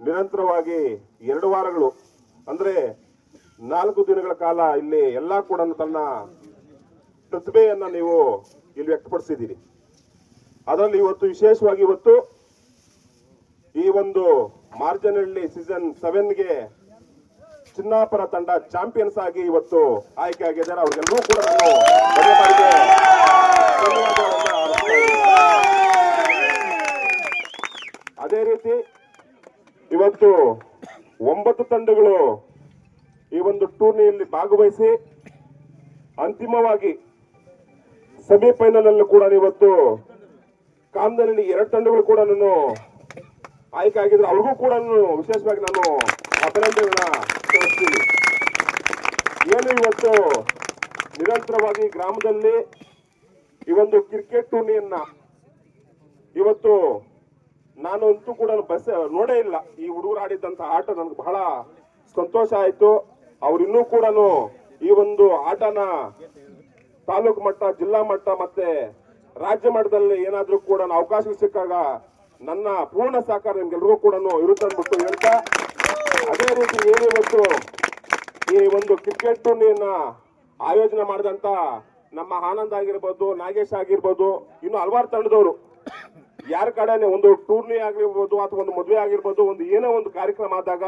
ನಿರಂತರವಾಗಿ ಎರಡು ವಾರಗಳು, ಅಂದ್ರೆ ನಾಲ್ಕು ದಿನಗಳ ಕಾಲ ಇಲ್ಲಿ ಎಲ್ಲ ಕೂಡ ತನ್ನ ಪ್ರತಿಭೆಯನ್ನು ನೀವು ಇಲ್ಲಿ ವ್ಯಕ್ತಪಡಿಸಿದ್ದೀರಿ ಅದರಲ್ಲಿ ಇವತ್ತು ವಿಶೇಷವಾಗಿ ಇವತ್ತು ಈ ಒಂದು ಮಾರ್ಜನಹಳ್ಳಿ ಸೀಸನ್ ಸೆವೆನ್ಗೆ ಚಿನ್ನಾಪುರ ತಂಡ ಚಾಂಪಿಯನ್ಸ್ ಆಗಿ ಇವತ್ತು ಆಯ್ಕೆ ಆಗಿದ್ದಾರೆ ಅವ್ರಿಗೆಲ್ಲರೂ ಕೂಡ ನಾನು. ಅದೇ ರೀತಿ ಇವತ್ತು ಒಂಬತ್ತು ತಂಡಗಳು ಈ ಒಂದು ಟೂರ್ನಿಯಲ್ಲಿ ಭಾಗವಹಿಸಿ ಅಂತಿಮವಾಗಿ ಸೆಮಿಫೈನಲ್ ಅಲ್ಲೂ ಕೂಡ ಇವತ್ತು ಕಾಮದಲ್ಲಿ ಎರಡು ತಂಡಗಳು ಕೂಡ ನಾನು ಆಯ್ಕೆ ಆಗಿದ್ರು. ಅವ್ರಿಗೂ ಕೂಡ ವಿಶೇಷವಾಗಿ ನಾನು ಅಭಿನಂದನೆಗಳನ್ನ ತೋರಿಸ್ತೀನಿ ಏನು ಇವತ್ತು ನಿರಂತರವಾಗಿ ಗ್ರಾಮದಲ್ಲಿ ಈ ಒಂದು ಕ್ರಿಕೆಟ್ ಟೂರ್ನಿಯನ್ನ ಇವತ್ತು ನಾನು ಅಂತೂ ಕೂಡ ಬಸ್, ನೋಡೇ ಇಲ್ಲ. ಈ ಹುಡುಗರು ಆಡಿದ್ದಂತ ಆಟ ನನಗೆ ಬಹಳ ಸಂತೋಷ ಆಯ್ತು. ಅವರಿನ್ನೂ ಕೂಡ ಈ ಒಂದು ಆಟನ ತಾಲೂಕು ಮಟ್ಟ, ಜಿಲ್ಲಾ ಮಟ್ಟ ಮತ್ತೆ ರಾಜ್ಯ ಮಟ್ಟದಲ್ಲಿ ಏನಾದ್ರೂ ಕೂಡ ಅವಕಾಶ ಸಿಕ್ಕಾಗ ನನ್ನ ಪೂರ್ಣ ಸಹಕಾರ ನಿಮ್ಗೆಲ್ರಿಗೂ ಕೂಡ ಇರುತ್ತೆ ಅಂದ್ಬಿಟ್ಟು ಹೇಳ್ತಾ, ಅದೇ ರೀತಿ ಏನಿವತ್ತು ಈ ಒಂದು ಕ್ರಿಕೆಟ್ ಟೂರ್ನಿಯನ್ನ ಆಯೋಜನೆ ಮಾಡಿದಂತ ನಮ್ಮ ಆನಂದ್ ಆಗಿರ್ಬೋದು, ನಾಗೇಶ್ ಆಗಿರ್ಬೋದು, ಇನ್ನು ಹಲವಾರು ತಂಡದವರು ಯಾರ ಕಡೆನೆ ಒಂದು ಟೂರ್ನಿ ಆಗಿರ್ಬೋದು ಅಥವಾ ಒಂದು ಮದುವೆ ಆಗಿರ್ಬೋದು, ಒಂದು ಏನೋ ಒಂದು ಕಾರ್ಯಕ್ರಮ ಆದಾಗ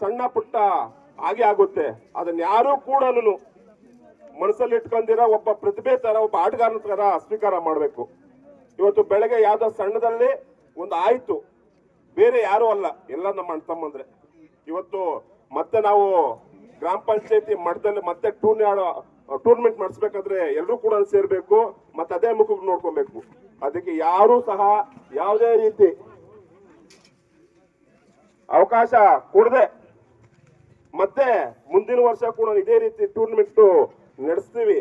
ಸಣ್ಣ ಪುಟ್ಟ ಹಾಗೆ ಆಗುತ್ತೆ. ಅದನ್ನ ಯಾರು ಕೂಡ ಮನಸ್ಸಲ್ಲಿ ಇಟ್ಕೊಂಡಿರೋ ಒಬ್ಬ ಪ್ರತಿಭೆ ತರ, ಒಬ್ಬ ಆಟಗಾರನ ತರ ಸ್ವೀಕಾರ ಮಾಡಬೇಕು. ಇವತ್ತು ಬೆಳಗ್ಗೆ ಯಾವ್ದೋ ಸಣ್ಣದಲ್ಲಿ ಒಂದು ಆಯ್ತು. ಬೇರೆ ಯಾರು ಅಲ್ಲ, ಎಲ್ಲ ನಮ್ಮ ಅಣ್ಣ ತಮ್ಮಂದ್ರೆ. ಇವತ್ತು ಮತ್ತೆ ನಾವು ಗ್ರಾಮ ಪಂಚಾಯತಿ ಮಠದಲ್ಲಿ ಮತ್ತೆ ಟೂರ್ನಿ ಆಡೋ ಟೂರ್ನಮೆಂಟ್ ಮಾಡಿಸ್ಬೇಕಾದ್ರೆ ಎಲ್ಲರೂ ಕೂಡ ಸೇರ್ಬೇಕು, ಮತ್ತೆ ಅದೇ ಮುಖಕ್ಕೆ ನೋಡ್ಕೊಬೇಕು. ಅದಕ್ಕೆ ಯಾರು ಸಹ ಯಾವುದೇ ರೀತಿ ಅವಕಾಶ ಕೊಡದೆ, ಮತ್ತೆ ಮುಂದಿನ ವರ್ಷ ಕೂಡ ಇದೇ ರೀತಿ ಟೂರ್ನಮೆಂಟ್ ನಡೆಸ್ತೀವಿ.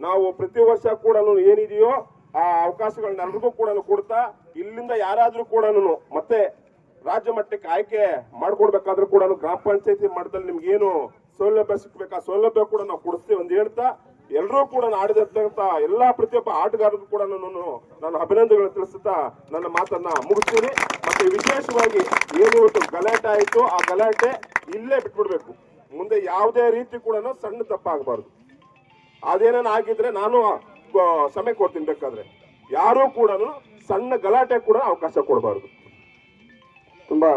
ನಾವು ಪ್ರತಿ ವರ್ಷ ಕೂಡ ಏನಿದೆಯೋ ಆ ಅವಕಾಶಗಳನ್ನ ಎಲ್ರಿಗೂ ಕೂಡ ಕೊಡ್ತಾ, ಇಲ್ಲಿಂದ ಯಾರಾದ್ರೂ ಕೂಡ ಮತ್ತೆ ರಾಜ್ಯ ಮಟ್ಟಕ್ಕೆ ಆಯ್ಕೆ ಮಾಡ್ಕೊಡ್ಬೇಕಾದ್ರೂ ಕೂಡ ಗ್ರಾಮ ಪಂಚಾಯತಿ ಮಟ್ಟದಲ್ಲಿ ನಿಮ್ಗೆ ಏನು ಸೌಲಭ್ಯ ಸಿಗ್ಬೇಕು? ಆ ಸೌಲಭ್ಯ ಕೂಡ ನಾವು ಕೊಡಿಸ್ತೀವಿ ಅಂತ ಹೇಳ್ತಾ ಎಲ್ಲರೂ ಕೂಡ ಆಡಿದಂತ ಎಲ್ಲಾ ಪ್ರತಿಯೊಬ್ಬ ಆಟಗಾರರು ಕೂಡ ನಾನು ನಾನು ಅಭಿನಂದನೆಗಳನ್ನು ತಿಳಿಸುತ್ತಾ ನನ್ನ ಮಾತನ್ನ ಮುಗಿಸ್ತೀನಿ. ಮತ್ತೆ ವಿಶೇಷವಾಗಿ ಏನು ಇವತ್ತು ಗಲಾಟೆ ಆಯಿತು ಆ ಗಲಾಟೆ ಇಲ್ಲೇ ಬಿಟ್ಬಿಡ್ಬೇಕು. ಮುಂದೆ ಯಾವುದೇ ರೀತಿ ಕೂಡ ಸಣ್ಣ ತಪ್ಪಾಗಬಾರ್ದು. ಅದೇನೇನು ಆಗಿದ್ರೆ ನಾನು ಸಮಯ ಕೊಡ್ತೀನಿ ಬೇಕಾದ್ರೆ. ಯಾರೂ ಕೂಡ ಸಣ್ಣ ಗಲಾಟೆ ಕೂಡ ಅವಕಾಶ ಕೊಡಬಾರ್ದು. ತುಂಬಾ